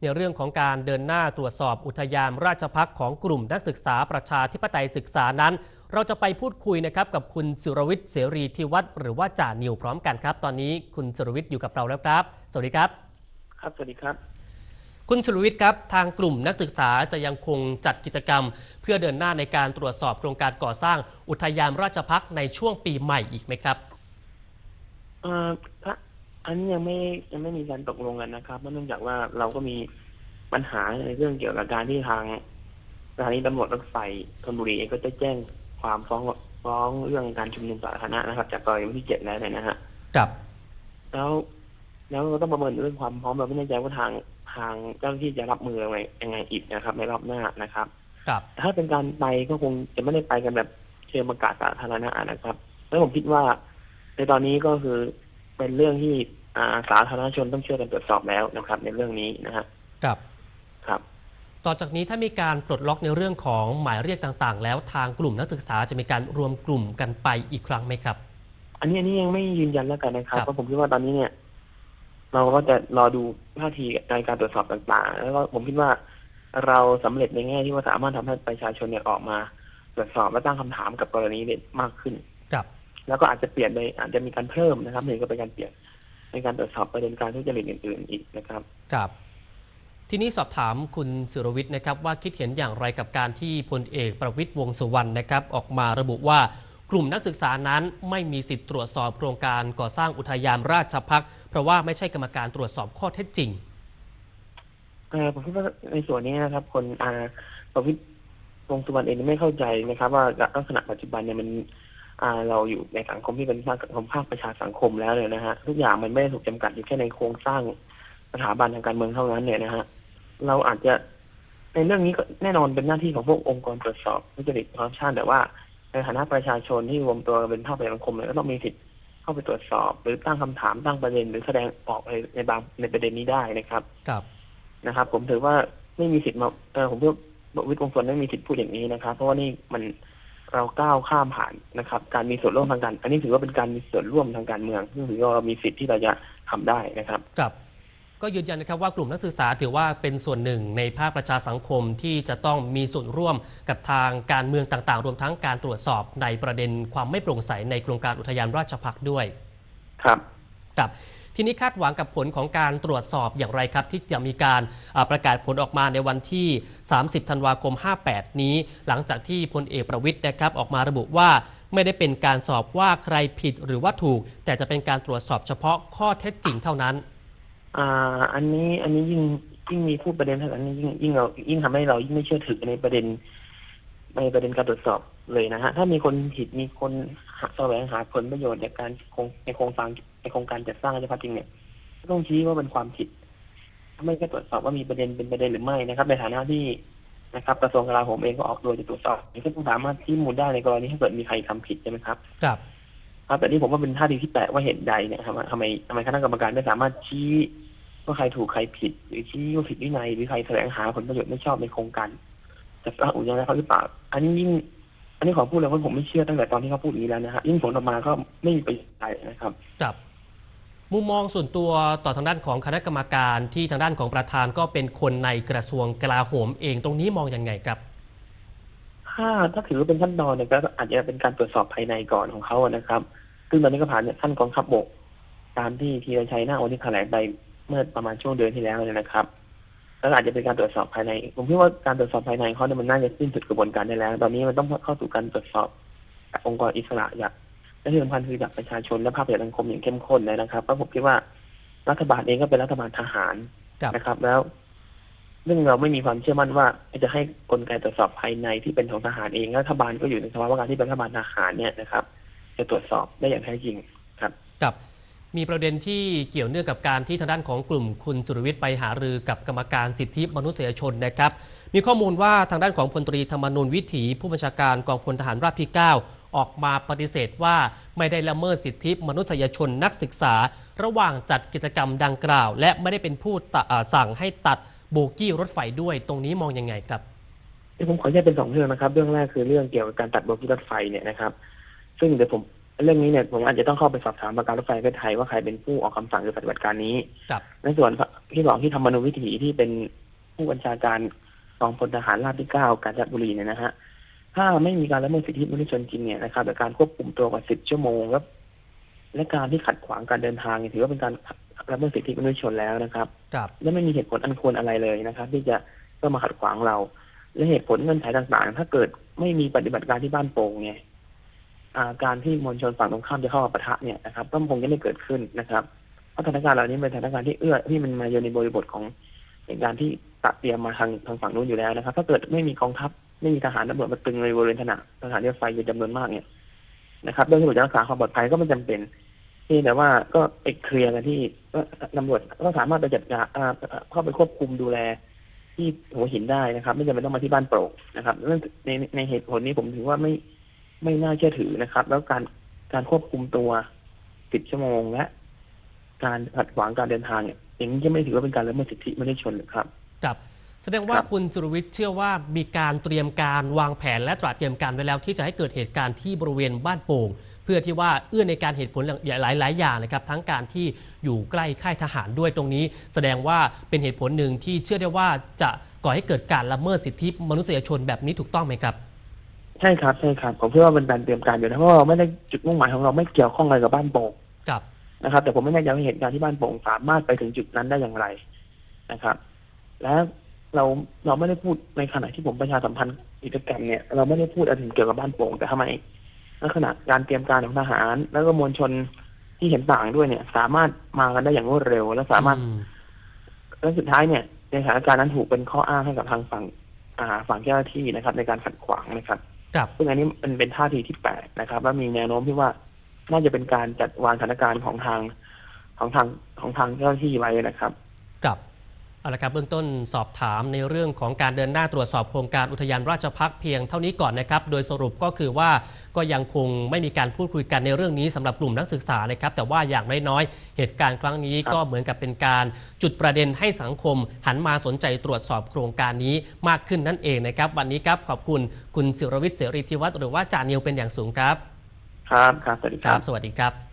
ในเรื่องของการเดินหน้าตรวจสอบอุทยานราชพักษ์ของกลุ่มนักศึกษาประชาธิปไตยศึกษานั้น เราจะไปพูดคุยนะครับกับคุณสุรวิทย์เสรีทิวัฒน์หรือว่าจ่านิวพร้อมกันครับ ตอนนี้คุณสุรวิทย์อยู่กับเราแล้วครับ สวัสดีครับ ครับสวัสดีครับ คุณสุรวิทย์ครับ ทางกลุ่มนักศึกษาจะยังคงจัดกิจกรรม เพื่อเดินหน้าในการตรวจสอบโครงการก่อสร้างอุทยานราชพักษ์ในช่วงปีใหม่อีกไหมครับเอ่อถ้าอันนี้ยังไม่ยังไม่มีการตกลงกันนะครับเพราะเนื่องจากว่าเราก็มีปัญหาในเรื่องเกี่ยวกับการที่ทางสถานีตำรวจรถไฟธนบุรีเองก็จะแจ้งความฟ้องฟ้องเรื่องการชุมนุมสาธารณะนะครับ จากกรณีวันที่เจ็ดแล้วเนี่ยนะฮะกับแล้วแล้วเราต้องประเมินเรื่องความพร้อมเราไม่แน่ใจว่าทางทางเจ้าหน้าที่จะรับมือยังไงยังไงอีกนะครับ ในรอบหน้านะครับกับแต่ถ้าเป็นการไปก็คงจะไม่ได้ไปกันแบบเชิงประกาศสาธารณะนะครับ แล้วผมคิดว่า ในตอนนี้ก็คือ เป็นเรื่องที่อ่าสาธารณชนต้องช่วยกันตรวจสอบแล้วนะครับ ในเรื่องนี้นะฮะกับครับ ต่อจากนี้ถ้ามีการปลดล็อกในเรื่องของหมายเรียกต่างๆ แล้วทางกลุ่มนักศึกษาจะมีการรวมกลุ่มกันไปอีกครั้งไหมครับ อันนี้อันนี้ยังไม่ยืนยันแล้วกันนะครับครับเพราะผมคิดว่าตอนนี้เนี่ย เราก็จะรอดูท่าทีในการตรวจสอบต่างๆ แล้วก็ผมคิดว่าเราสำเร็จในแง่ที่ว่าสามารถทำให้ประชาชนเนี่ยออกมาตรวจสอบและตั้งคำถามกับกรณีนี้มากขึ้นกับ แล้วก็อาจจะเปลี่ยนในอาจจะมีการเพิ่มนะครับหนึ่งก็เป็นการเปลี่ยนในการตรวจสอบประเด็นการทุจริตอื่น ๆ อีกนะครับกับทีนี้สอบถามคุณสุรวิทย์นะครับว่าคิดเห็นอย่างไรกับการที่พลเอกประวิตยวงษ์สุวรรณนะครับ ออกมาระบุว่ากลุ่มนักศึกษานั้นไม่มีสิทธิ์ตรวจสอบโครงการก่อสร้างอุทยานราชพักษ์เพราะว่าไม่ใช่กรรมการตรวจสอบข้อเท็จจริงเออผมคิดว่าในส่วนนี้นะครับ คนอาประวิตรวงษ์สุวรรณเองไม่เข้าใจนะครับ ว่าลักษณะปัจจุบันเนี่ยมันอ่า เราอยู่ในสังคมที่เป็นภาคสังคมภาคประชาสังคมแล้วเลยนะฮะทุกอย่างมันไม่ได้ถูกจำกัดอยู่แค่ในโครงสร้างสถาบันทางการเมืองเท่านั้นเนี่ยนะฮะเราอาจจะในเรื่องนี้ก็แน่นอนเป็นหน้าที่ของพวกองค์กรตรวจสอบทุจริตคอร์รัปชันแต่ว่าในฐานะประชาชนที่รวมตัวกันเป็นภาคประชาสังคมเนี่ยก็ต้องมีสิทธิ์เข้าไปตรวจสอบ หรือตั้งคำถามตั้งประเด็น หรือแสดงออกในในบางในประเด็นนี้ได้นะครับกับนะครับ ผมถือว่าไม่มีสิทธิ์มาเออผมว่าวิทย์วงศ์สวนไม่มีสิทธิ์พูดอย่างนี้นะครับ เพราะว่านี่มัน เราก้าวข้ามผ่านนะครับ การมีส่วนร่วมทางการ อันนี้ถือว่าเป็นการมีส่วนร่วมทางการเมืองซึ่งถือว่าเรามีสิทธิ์ที่เราจะทำได้นะครับกับ ก็ยืนยันนะครับว่ากลุ่มนักศึกษาถือว่าเป็นส่วนหนึ่งในภาคประชาสังคมที่จะต้องมีส่วนร่วมกับทางการเมืองต่างๆ รวมทั้งการตรวจสอบในประเด็นความไม่โปร่งใสในโครงการอุทยานราชพักษ์ด้วย ครับครับ ทีนี้คาดหวังกับผลของการตรวจสอบอย่างไรครับ ที่จะมีการประกาศผลออกมาในวันที่ 30 ธันวาคม 58 นี้ หลังจากที่พลเอกประวิทย์นะครับออกมาระบุว่าไม่ได้เป็นการสอบว่าใครผิดหรือว่าถูก แต่จะเป็นการตรวจสอบเฉพาะข้อเท็จจริงเท่านั้นอ่าอันนี้อันนี้ยิ่งยิ่งมีพูดประเด็นเท่านั้นยิ่งยิ่งเรายิ่งทำให้เรายิ่งไม่เชื่อถือในประเด็น ในประเด็นการตรวจสอบเลยนะฮะถ้ามีคนผิดมีคนแสวงหาผลประโยชน์จากการในโครงสร้าง โครงการจัดสร้างราชพัฒน์จริงเนี่ยก็ต้องชี้ว่าเป็นความผิด ไม่ก็ตรวจสอบว่ามีประเด็นเป็นประเด็นหรือไม่นะครับ ในฐานะที่นะครับกระทรวงกลาโหมเองก็ออกโดยจะตรวจสอบก็ต้องสามารถที่มูลได้ในกรณีถ้าเกิดมีใครทำผิดใช่ไหมครับครับครับแต่นี่ผมว่าเป็นท่าทีที่แปลกว่าเหตุใดเนี่ยทำไมทำไมทำไมคณะกรรมการไม่สามารถชี้ว่าใครถูกใครผิด หรือชี้ว่าผิดวินัยหรือใครแสวงหาผลประโยชน์ไม่ชอบในโครงการจัดสร้างอุทยานเขาหรือเปล่าอันนี้ยิ่งอันนี้ขอพูดเลยว่าผมไม่เชื่อตั้งแต่ตอนที่เขาพูดอย่างนี้แล้วนะฮะยิ่งผลออกมาก็ไม่มีประโยชน์อะไรนะครับ ครับ มุมมองส่วนตัวต่อทางด้านของคณะกรรมการที่ทางด้านของประธานก็เป็นคนในกระทรวงกลาโหมเองตรงนี้มองยังไงครับถ้าถ้าถือว่าเป็นขั้นตอนเนี่ยก็อาจจะเป็นการตรวจสอบภายในก่อนของเขานะครับ ซึ่งตอนนี้ก็ผ่านเนี่ยขั้นกองทัพบก ตามที่ทีรชัยหน้าโอที่แถลงไปเมื่อประมาณช่วงเดือนที่แล้วเนี่ยนะครับแล้วอาจจะเป็นการตรวจสอบภายใน ผมคิดว่าการตรวจสอบภายในเขาเนี่ยมันน่าจะสิ้นสุดกระบวนการได้แล้ว ตอนนี้มันต้องเข้าสู่การตรวจสอบจากองค์กรอิสระอย่าง และที่สำคัญคือจากประชาชนและภาคประชาสังคมอย่างเข้มข้นเลยนะครับเพราะผมคิดว่ารัฐบาลเองก็เป็นรัฐบาลทหารครับนะครับ แล้วเรื่องเราไม่มีความเชื่อมั่นว่า จะให้กลไกตรวจสอบภายในที่เป็นของทหารเองรัฐบาลก็อยู่ในสภาวะการที่เป็นรัฐบาลทหารเนี่ยนะครับ จะตรวจสอบได้อย่างแท้จริงครับกับมีประเด็นที่เกี่ยวเนื่องกับการที่ทางด้านของกลุ่มคุณจุรวิทย์ไปหารือกับกรรมการสิทธิมนุษยชนนะครับ มีข้อมูลว่าทางด้านของพลตรีธรรมนูญวิถี ผู้บัญชาการกองพลทหารราบที่ 9ออกมาปฏิเสธว่าไม่ได้ละเมิดสิทธิมนุษยชนนักศึกษา ระหว่างจัดกิจกรรมดังกล่าว และไม่ได้เป็นผู้ตะอ่าสั่งให้ตัดโบกี้รถไฟด้วย ตรงนี้มองยังไงครับที่ผมขอแยกเป็นสองเรื่องนะครับ เรื่องแรกคือเรื่องเกี่ยวกับการตัดโบกี้รถไฟเนี่ยนะครับ ซึ่งเดี๋ยวผมเรื่องนี้เนี่ยผมอาจจะต้องเข้าไปสอบถามประการรถไฟประเทศไทยว่าใครเป็นผู้ออกคำสั่งหรือปฏิบัติการนี้ครับในส่วนที่สองที่ธรรมนูญวิถีที่เป็นผู้บัญชาการกองพลทหารราบที่เก้ากาญจนบุรีเนี่ยนะฮะ ถ้าไม่มีการละเมิดสิทธิมนุษยชนจริงเนี่ยนะครับแต่การควบคุมตัวกว่าสิบชั่วโมงครับและการที่ขัดขวางการเดินทางเนี่ยถือว่าเป็นการละเมิดสิทธิมนุษยชนแล้วนะครับครับและไม่มีเหตุผลอันควรอะไรเลยนะครับ ที่จะต้องมาขัดขวางเรา และเหตุผลเงื่อนไขต่างๆ ถ้าเกิดไม่มีปฏิบัติการที่บ้านโป่งเนี่ยอ่าการที่มวลชนฝั่งตรงข้ามจะเข้ามาปะทะเนี่ยนะครับก็คงจะไม่เกิดขึ้นนะครับเพราะสถานการณ์เหล่านี้เป็นสถานการณ์ที่เอื้อที่มันมาอยู่ในบริบทของเหตุการณ์ที่ตัดเตรียมมาทางทางฝั่งนู้นอยู่แล้วนะครับ ถ้าเกิดไม่มีกองทัพ ไม่มีทหารตำรวจมาตึงในบริเวณสนามสถานรถไฟอยู่จำนวนมากเนี่ยนะครับเรื่องที่จะรักษาความปลอดภัยก็ไม่จำเป็นเพียงแต่ว่าก็ไปเคลียร์กันที่ตำรวจก็สามารถไปจัดการเข้าไปควบคุมดูแล ที่หัวหินได้นะครับ ไม่จำเป็นต้องมาที่บ้านโปร่งนะครับเรื่องในในเหตุผลนี้ผมถือว่าไม่ไม่น่าเชื่อถือนะครับ แล้วการการควบคุมตัวสิบชั่วโมงและการขัดขวางการเดินทางเนี่ยอย่างนี้จะไม่ถือว่าเป็นการละเมิดสิทธิมนุษยชนหรือครับครับ แสดงว่าครับคุณจุรวิทย์เชื่อว่ามีการเตรียมการวางแผนและตระเตรียมการไว้แล้ว ที่จะให้เกิดเหตุการณ์ที่บริเวณบ้านโป่ง เพื่อที่ว่าเอื้อในการเหตุผลหลายหลายๆอย่างนะครับทั้งการที่อยู่ใกล้ค่ายทหารด้วยตรงนี้ แสดงว่าเป็นเหตุผลหนึ่งที่เชื่อได้ว่าจะก่อให้เกิดการละเมิดสิทธิมนุษยชนแบบนี้ถูกต้องไหมครับ ใช่ครับใช่ครับผมเชื่อว่าเป็นการเตรียมการอยู่นะเพราะว่าเราไม่ได้จุดมุ่งหมายของเราไม่เกี่ยวข้องอะไรกับบ้านโป่งครับนะครับ แต่ผมไม่แน่ใจว่าเหตุการณ์ที่บ้านโป่งสามารถไปถึงจุดนั้นได้อย่างไรนะครับ และ เราเราไม่ได้พูดในขณะที่ผมประชาสัมพันธ์กิจกรรมเนี่ยเราไม่ได้พูดอะไรถึงเกี่ยวกับบ้านโป่งแต่ทำไมลักษณะการเตรียมการของทหาร แล้วก็มวลชนที่เห็นต่างด้วยเนี่ย สามารถมากันได้อย่างรวดเร็ว และสามารถอืมและสุดท้ายเนี่ย ในสถานการณ์นั้นถูกเป็นข้ออ้างให้กับทางฝั่งอ่าฝั่งเจ้าหน้าที่นะครับ ในการขัดขวางนะครับครับซึ่งอันนี้มันเป็นท่าทีที่แปลกนะครับและมีแนวโน้มที่ว่าน่าจะเป็นการจัดวางสถานการณ์ของทางของทางของทางเจ้าหน้าที่ไว้นะครับกับ เอาละครับเบื้องต้นสอบถามในเรื่องของการเดินหน้าตรวจสอบโครงการอุทยานราชพักษ์เพียงเท่านี้ก่อนนะครับ โดยสรุปก็คือว่าก็ยังคงไม่มีการพูดคุยกันในเรื่องนี้สำหรับกลุ่มนักศึกษานะครับ แต่ว่าอย่างน้อยๆเหตุการณ์ครั้งนี้ครับก็เหมือนกับเป็นการจุดประเด็นให้สังคม หันมาสนใจตรวจสอบโครงการนี้มากขึ้นนั่นเองนะครับ วันนี้ครับขอบคุณคุณศิรวิทย์เสรีธิวัฒน์หรือว่าจานิวเป็นอย่างสูงครับ ครับครับสวัสดีคครัรับบสวัสดีครับ